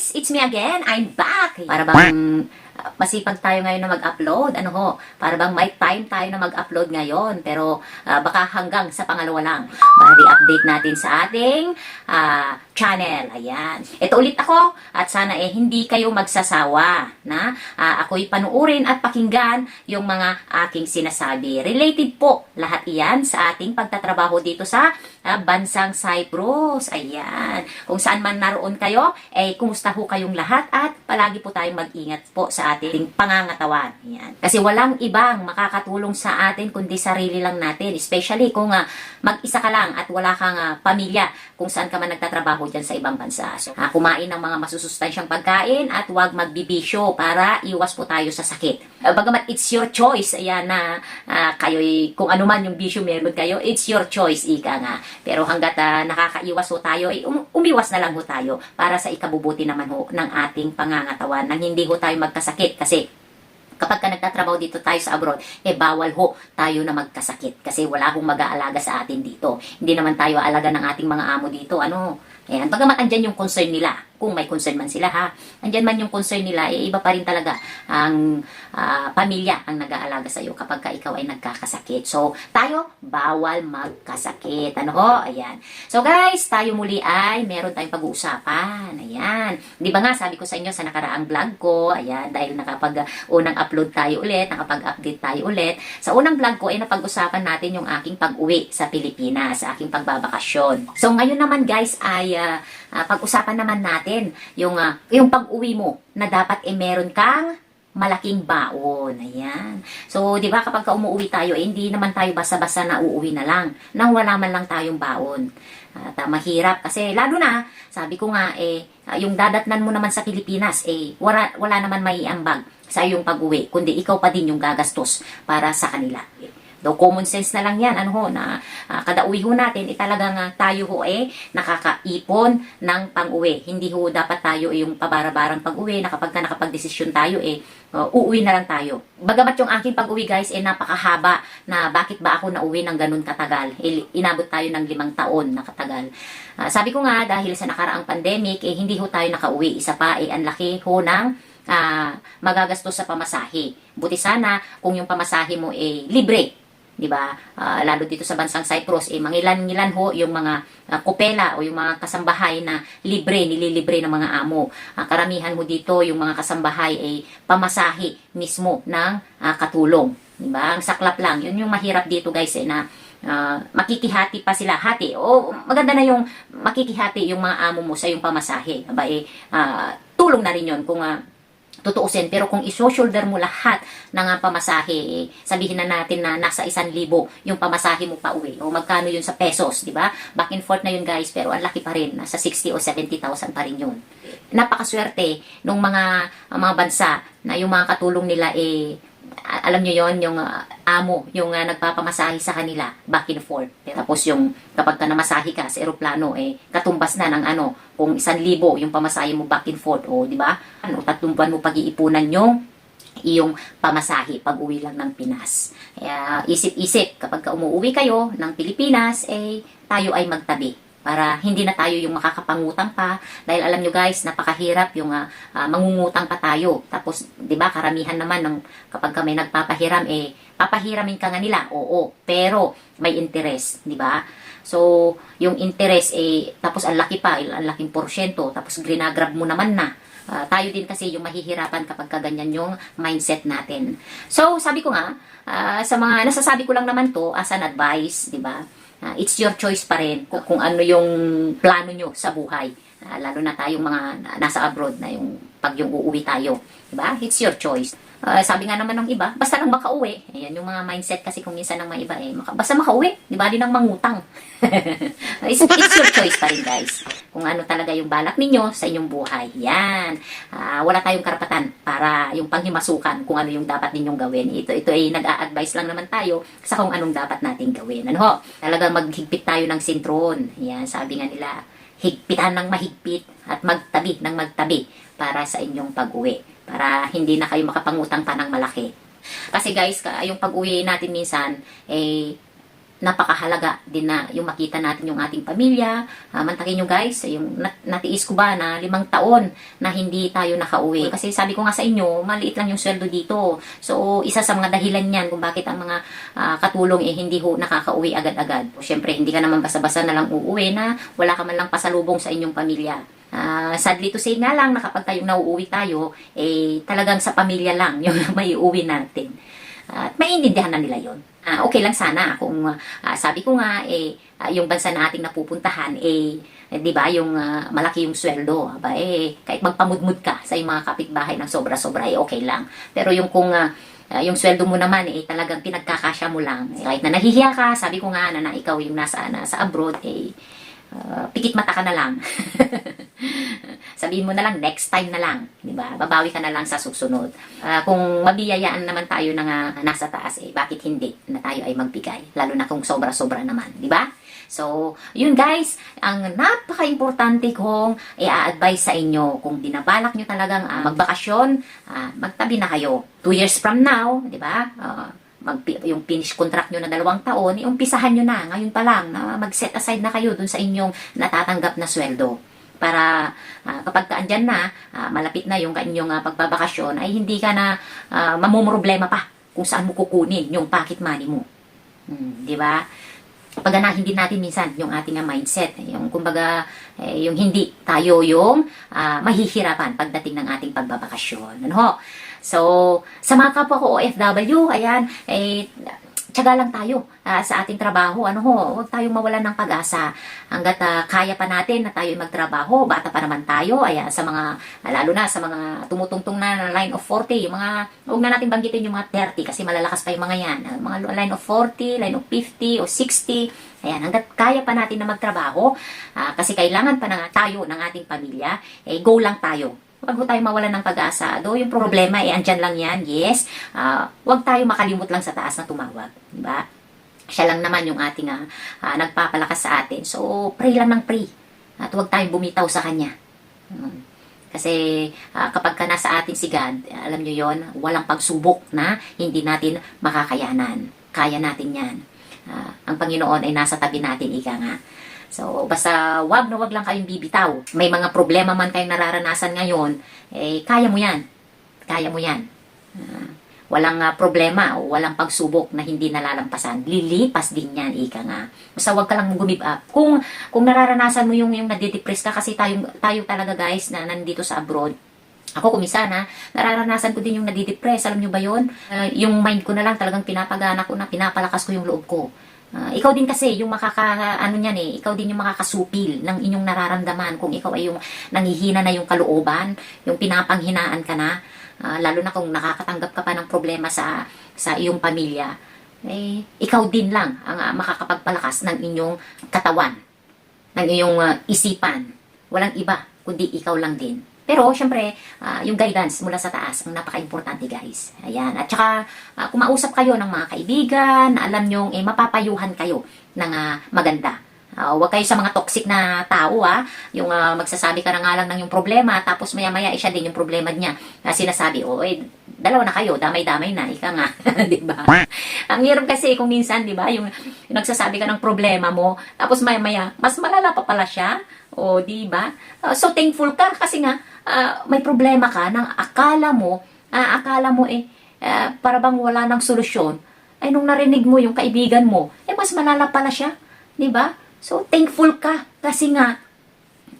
guys! It's me again! I'm back! Para bang masipag tayo ngayon na mag-upload? Ano ho? Para bang may time tayo na mag-upload ngayon? Pero uh, baka hanggang sa pangalawa lang. Bali update natin sa ating uh, channel. Ayan. Ito ulit ako at sana eh hindi kayo magsasawa na uh, ako'y panuurin at pakinggan yung mga aking sinasabi. Related po lahat iyan sa ating pagtatrabaho dito sa uh, bansang Cyprus. Ayan. Kung saan man naroon kayo, eh kumusta ho kayong lahat at palagi po tayong mag-ingat po sa ating pangangatawan. Ayan. Kasi walang ibang makakatulong sa atin kundi sarili lang natin. Especially kung uh, mag-isa ka lang at wala kang uh, pamilya kung saan ka man nagtatrabaho dyan sa ibang bansa. So, uh, kumain ng mga masusustansyang pagkain at huwag magbibisyo para iwas po tayo sa sakit. Uh, bagamat it's your choice, ayan na uh, kayo'y, kung ano man yung bisyo meron kayo, it's your choice, ika nga. Pero hanggat uh, nakakaiwas ho tayo, eh, um, umiwas na lang ho tayo para sa ikabubuti naman ho ng ating pangangatawan nang hindi ho tayo magkasakit kasi kapag ka nagtatrabaho dito tayo sa abroad, eh bawal ho tayo na magkasakit kasi wala hong mag-aalaga sa atin dito. Hindi naman tayo aalaga ng ating mga amo dito. Ano? Ayan, bagamat andyan yung concern nila, kung may concern man sila ha, andyan man yung concern nila, eh, iba pa rin talaga ang uh, pamilya ang nag-aalaga sa iyo kapag ka ikaw ay nagkakasakit. So, tayo, bawal magkasakit. Ano ho? Ayan. So, guys, tayo muli ay meron tayong pag-uusapan. Ayan. Di ba nga, sabi ko sa inyo sa nakaraang vlog ko, ayan, dahil nakapag unang upload tayo ulit, nakapag-update tayo ulit. Sa unang vlog ko, ay napag-usapan natin yung aking pag-uwi sa Pilipinas, sa aking pagbabakasyon. So, ngayon naman, guys, ay uh, uh, pag-usapan naman natin yung, uh, yung pag-uwi mo na dapat eh meron kang malaking baon. Ayan. So, di ba kapag ka umuwi tayo, eh, hindi naman tayo basta-basta na uuwi na lang nang wala man lang tayong baon. At uh, mahirap kasi lalo na, sabi ko nga, eh, uh, yung dadatnan mo naman sa Pilipinas, eh, wala, wala naman may ambag sa iyong pag-uwi, kundi ikaw pa din yung gagastos para sa kanila. Though common sense na lang yan, ano ho, na uh, kada uwi ho natin, eh, talagang uh, tayo ho eh, nakakaipon ng pang-uwi. Hindi ho dapat tayo eh, yung pabarabarang pag-uwi, na kapag ka nakapag-desisyon tayo, eh, uh, uuwi na lang tayo. Bagamat yung aking pag-uwi guys, eh, napakahaba na bakit ba ako nauwi ng ganun katagal. Eh, inabot tayo ng limang taon na katagal. Uh, sabi ko nga, dahil sa nakaraang pandemic, eh, hindi ho tayo nakauwi. Isa pa, eh, ang laki ho ng uh, magagastos sa pamasahe. Buti sana kung yung pamasahe mo ay eh, libre 'di ba? Uh, lalo dito sa bansang Cyprus, eh mangilan-ngilan ho yung mga uh, kupela o yung mga kasambahay na libre, nililibre ng mga amo. Uh, karamihan ho dito yung mga kasambahay ay eh, pamasahe mismo ng uh, katulong, 'di ba? Ang saklap lang. 'Yun yung mahirap dito, guys, eh na uh, makikihati pa sila hati. O maganda na yung makikihati yung mga amo mo sa yung pamasahe. Aba eh uh, tulong na rin 'yon kung uh, tutuusin. Pero kung iso-shoulder mo lahat ng uh, pamasahe, eh, sabihin na natin na nasa isang libo yung pamasahe mo pa uwi. O magkano yun sa pesos, di ba? Back and forth na yun guys, pero ang laki pa rin. Nasa 60 o 70,000 pa rin yun. Napakaswerte nung mga, mga bansa na yung mga katulong nila eh alam nyo yon yung uh, amo, yung uh, nagpapamasahe sa kanila, back and forth. Tapos yung kapag ka namasahe ka sa eroplano, eh, katumbas na ng ano, kung isang libo yung pamasahe mo back and forth, o di ba? Ano, tatlong mo pag-iipunan yung iyong pamasahe pag uwi lang ng Pinas. Kaya isip-isip, kapag ka umuwi kayo ng Pilipinas, eh, tayo ay magtabi para hindi na tayo yung makakapangutang pa. Dahil alam nyo guys napakahirap yung uh, uh, mangungutang pa tayo. Tapos 'di ba karamihan naman ng kapag kami nagpapahiram eh papahiramin ka nga nila. Oo pero may interest 'di ba? So yung interest eh tapos ang laki pa ang laking porsyento tapos grinagrab mo naman na Uh, tayo din kasi yung mahihirapan kapag kaganyan yung mindset natin. So, sabi ko nga, uh, sa mga nasasabi ko lang naman to as an advice, 'di ba? uh, it's your choice pa rin kung, kung ano yung plano nyo sa buhay. Uh, lalo na tayong mga nasa abroad na yung pag yung uuwi tayo. Diba? It's your choice. Uh, sabi nga naman ng iba, basta lang makauwi. Ayan, yung mga mindset kasi kung minsan ng mga iba, eh, maka, basta makauwi. Di ba? Di nang mangutang. it's, it's your choice pa rin, guys. Kung ano talaga yung balak ninyo sa inyong buhay. Yan. Uh, wala tayong karapatan para yung panghimasukan kung ano yung dapat ninyong gawin. Ito, ito ay nag-a-advise lang naman tayo sa kung anong dapat nating gawin. Ano ho? Talagang maghigpit tayo ng sintron. Yan, sabi nga nila, higpitan ng mahigpit at magtabi ng magtabi para sa inyong pag-uwi. Para hindi na kayo makapangutang pa ng malaki. Kasi guys, yung pag-uwi natin minsan, eh, napakahalaga din na yung makita natin yung ating pamilya. Ah, mantakin nyo guys, yung nat- natiis ko ba na limang taon na hindi tayo nakauwi. Kasi sabi ko nga sa inyo, maliit lang yung sweldo dito. So, isa sa mga dahilan yan kung bakit ang mga ah, katulong eh hindi ho nakakauwi agad-agad. Siyempre, hindi ka naman basa-basa na lang uuwi na wala ka man lang pasalubong sa inyong pamilya. Ah, sadly to say nga lang na kapag tayong nauuwi tayo, eh talagang sa pamilya lang yung may uuwi natin. At maintindihan na nila yon. Ah, okay lang sana kung ah, sabi ko nga eh ah, yung bansa na ating napupuntahan eh eh, 'di ba yung ah, malaki yung sweldo aba eh kahit magpamudmud ka sa iyong mga kapitbahay ng sobra-sobra eh okay lang. Pero yung kung ah, ah, yung sweldo mo naman eh talagang pinagkakasya mo lang. Eh, kahit na nahihiya ka, sabi ko nga na, na ikaw yung nasa nasa abroad eh ah, pikit mata ka na lang. Sabihin mo na lang, next time na lang. Di ba? Babawi ka na lang sa susunod. Ah, kung mabiyayaan naman tayo ng ah, nasa taas, eh, bakit hindi na tayo ay magbigay? Lalo na kung sobra-sobra naman. Di ba? So, yun guys, ang napaka-importante kong i-advise sa inyo kung binabalak nyo talagang ah, magbakasyon, ah, magtabi na kayo. Two years from now, di ba? Ah, mag yung finish contract nyo na dalawang taon, iumpisahan nyo na ngayon pa lang na mag-set aside na kayo dun sa inyong natatanggap na sweldo para ah, kapag ka andyan na, ah, malapit na yung kanyang ah, pagbabakasyon, ay hindi ka na uh, mamumroblema pa kung saan mo kukunin yung pocket money mo. Hmm, di ba? Paganahin din natin minsan yung ating ah, mindset, yung kumbaga, eh, yung hindi tayo yung ah, mahihirapan pagdating ng ating pagbabakasyon. Ano ho? So, sa mga kapwa ko OFW, ayan, eh, tsaga lang tayo ah, sa ating trabaho. Ano ho, huwag tayong mawalan ng pag-asa hanggat ah, kaya pa natin na tayo magtrabaho. Bata pa naman tayo. Ayan, sa mga, ah, lalo na sa mga tumutungtong na line of 40, yung mga, huwag na natin banggitin yung mga 30 kasi malalakas pa yung mga yan. Ah, mga line of 40, line of 50 o 60. Ayan, hanggat kaya pa natin na magtrabaho, ah, kasi kailangan pa na tayo ng ating pamilya, eh, go lang tayo. Huwag ho tayo mawalan ng pag-asa. Do yung problema, eh, andyan lang yan. Yes. Ah, huwag tayo makalimot lang sa taas na tumawag. Diba? Siya lang naman yung ating ah, ah, nagpapalakas sa atin. So, pray lang ng pray. At huwag tayong bumitaw sa Kanya. Hmm. Kasi ah, kapag ka nasa atin si God, alam nyo yon walang pagsubok na hindi natin makakayanan. Kaya natin yan. Ah, ang Panginoon ay nasa tabi natin, ika nga. So, basta wag na wag lang kayong bibitaw. May mga problema man kayong nararanasan ngayon, eh, kaya mo yan. Kaya mo yan. Ah, walang ah, problema o walang pagsubok na hindi nalalampasan. Lilipas din yan, ika nga. Basta wag ka lang gumib up. Kung, kung nararanasan mo yung, yung nadidepress ka, kasi tayo, tayo talaga guys na nandito sa abroad, ako kumisan ha, nararanasan ko din yung nadidepress. Alam nyo ba yon? Ah, yung mind ko na lang talagang pinapagana ko na, pinapalakas ko yung loob ko. Ah, ikaw din kasi yung makaka ano niyan eh, ikaw din yung makakasupil ng inyong nararamdaman kung ikaw ay yung nangihina na yung kalooban, yung pinapanghinaan ka na, ah, lalo na kung nakakatanggap ka pa ng problema sa sa iyong pamilya. Eh, ikaw din lang ang ah, makakapagpalakas ng inyong katawan, ng iyong ah, isipan. Walang iba kundi ikaw lang din. Pero, syempre, ah, yung guidance mula sa taas, ang napaka-importante, guys. Ayan. At saka, ah, kung kayo ng mga kaibigan, alam nyo, eh, mapapayuhan kayo ng ah, maganda. Ah, huwag kayo sa mga toxic na tao, ah. Yung ah, magsasabi ka na nga lang ng yung problema, tapos maya-maya, eh, din yung problema niya. Ah, sinasabi, oh, eh, dalawa na kayo, damay-damay na, ika nga. di ba? Ang hirap kasi kung minsan, di ba, yung, yung nagsasabi ka ng problema mo, tapos maya-maya, mas malala pa pala siya. O, di ba? Ah, so, thankful ka kasi nga, ah, may problema ka nang akala mo, ah, akala mo eh, ah, para bang wala ng solusyon. Ay, nung narinig mo yung kaibigan mo, eh, mas malala pala siya. Di ba? So, thankful ka. Kasi nga,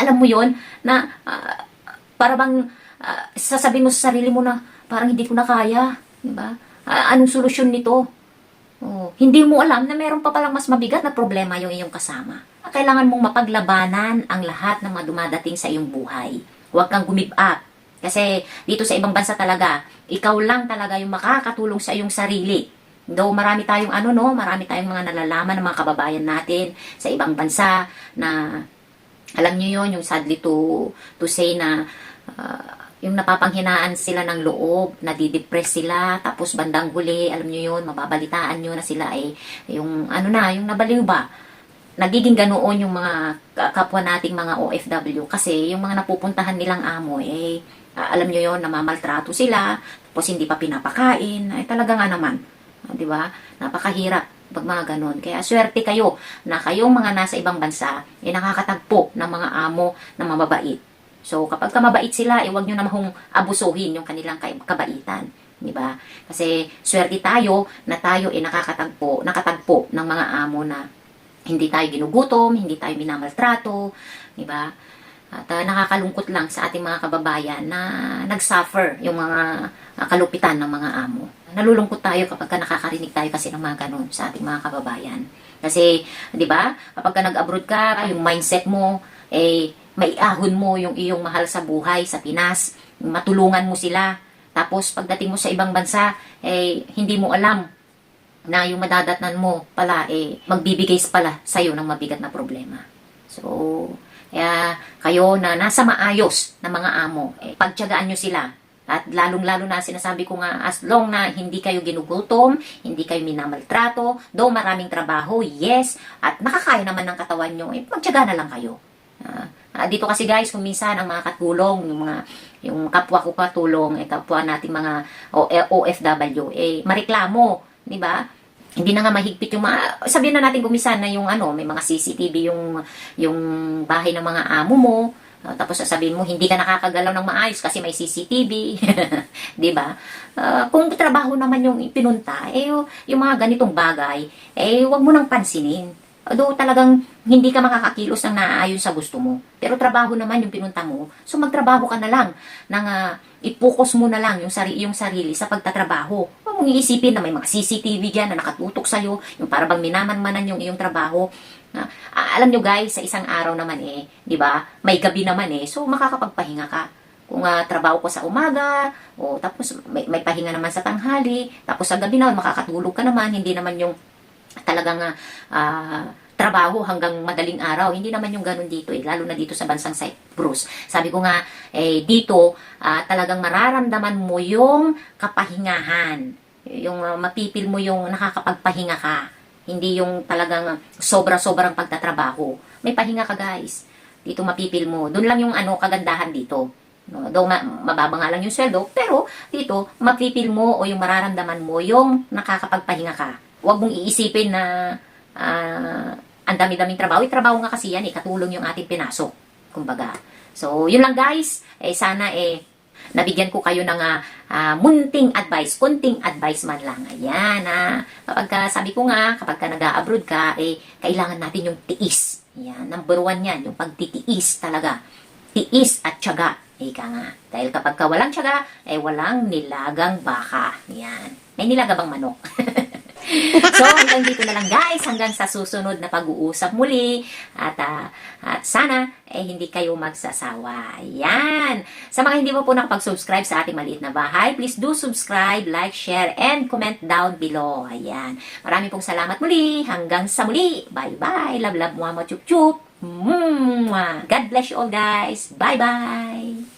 alam mo yon na ah, para bang ah, sasabihin mo sa sarili mo na parang hindi ko na kaya. Di ba? Anong solusyon nito? Oh, hindi mo alam na meron pa palang mas mabigat na problema yung iyong kasama. Kailangan mong mapaglabanan ang lahat ng mga dumadating sa iyong buhay. Huwag kang gumib up. Kasi dito sa ibang bansa talaga, ikaw lang talaga yung makakatulong sa iyong sarili. Though marami tayong ano no, marami tayong mga nalalaman ng mga kababayan natin sa ibang bansa na alam niyo yon yung sadly to to say na ah, yung napapanghinaan sila ng loob, nadidepress sila, tapos bandang huli, alam niyo yun, mababalitaan nyo na sila ay yung ano na, yung nabaliw ba? Nagiging ganoon yung mga ka- kapwa nating mga OFW kasi yung mga napupuntahan nilang amo eh alam niyo yon namamaltrato sila tapos hindi pa pinapakain ay talaga nga naman Ah, di ba napakahirap Pag mga ganun. Kaya swerte kayo na kayong mga nasa ibang bansa, eh nakakatagpo ng mga amo na mababait. So, kapag ka mabait sila, eh, huwag nyo namang abusuhin yung kanilang kabaitan. Di ba? Kasi, swerte tayo na tayo eh nakakatagpo, nakatagpo ng mga amo na hindi tayo ginugutom, hindi tayo minamaltrato, di ba? At ah, nakakalungkot lang sa ating mga kababayan na nag-suffer yung mga ah, kalupitan ng mga amo. Nalulungkot tayo kapag ka nakakarinig tayo kasi ng mga ganun sa ating mga kababayan. Kasi, di ba, kapag ka nag-abroad ka, yung mindset mo, eh, maiahon mo yung iyong mahal sa buhay sa Pinas, matulungan mo sila. Tapos, pagdating mo sa ibang bansa, eh, hindi mo alam na yung madadatnan mo pala, eh, magbibigay pala sa'yo ng mabigat na problema. So, kaya kayo na nasa maayos na mga amo, eh, pagtyagaan nyo sila. At lalong-lalo na sinasabi ko nga, as long na hindi kayo ginugutom, hindi kayo minamaltrato, do maraming trabaho, yes, at nakakaya naman ng katawan nyo, eh, magtyaga na lang kayo. Ah, ah, dito kasi guys, kung minsan ang mga katulong, yung mga yung kapwa ko katulong, eh, kapwa nating mga OFW, eh, mareklamo, di ba? Hindi na nga mahigpit yung mga, sabihin na natin gumisan na yung ano, may mga CCTV yung, yung bahay ng mga amo mo, Uh, tapos sasabihin mo, hindi ka nakakagalaw ng maayos kasi may CCTV. di ba? Ah, kung trabaho naman yung pinunta, eh, yung mga ganitong bagay, eh, wag mo nang pansinin. Although talagang hindi ka makakakilos ng naaayon sa gusto mo. Pero trabaho naman yung pinunta mo. So magtrabaho ka na lang. Nang uh, i-focus mo na lang yung, sari yung sarili sa pagtatrabaho. Huwag mong iisipin na may mga CCTV dyan na nakatutok sa'yo. Yung para bang minamanmanan yung iyong trabaho. Ah, ah, alam nyo guys, sa isang araw naman eh, di ba? May gabi naman eh. So makakapagpahinga ka. Kung ah, trabaho ko sa umaga, o tapos may, may pahinga naman sa tanghali, tapos sa gabi naman makakatulog ka naman, hindi naman yung talagang ah, trabaho hanggang madaling araw. Hindi naman yung ganun dito eh, lalo na dito sa bansang Cyprus. Sabi ko nga, eh, dito ah, talagang mararamdaman mo yung kapahingahan. Yung ah, mapipil mo yung nakakapagpahinga ka. Hindi yung talagang sobra-sobrang pagtatrabaho. May pahinga ka guys. Dito mapipil mo. Doon lang yung ano kagandahan dito. No, though ma- mababa nga lang yung sweldo, pero dito, mapipil mo o yung mararamdaman mo yung nakakapagpahinga ka. Huwag mong iisipin na ah, ang dami-daming trabaho. Eh, trabaho nga kasi yan eh, katulong yung ating pinasok. Kumbaga. So, yun lang guys. Eh, sana eh, nabigyan ko kayo ng ah, munting advice, kunting advice man lang. Ayan, ah, kapag ka, sabi ko nga, kapag ka nag-abroad ka, eh, kailangan natin yung tiis. Yan, number one yan, yung pagtitiis talaga. Tiis at tiyaga. Ika nga. Dahil kapag ka walang tiyaga, eh walang nilagang baka. Yan. May nilaga bang manok? so, hanggang dito na lang guys. Hanggang sa susunod na pag-uusap muli. At, ah, at sana, eh, hindi kayo magsasawa. Yan. Sa mga hindi mo po nakapag-subscribe sa ating maliit na bahay, please do subscribe, like, share, and comment down below. Ayan. Maraming pong salamat muli. Hanggang sa muli. Bye-bye. Love, love, mwah, mwah, chup, chup. Mwah. God bless you all guys. Bye-bye.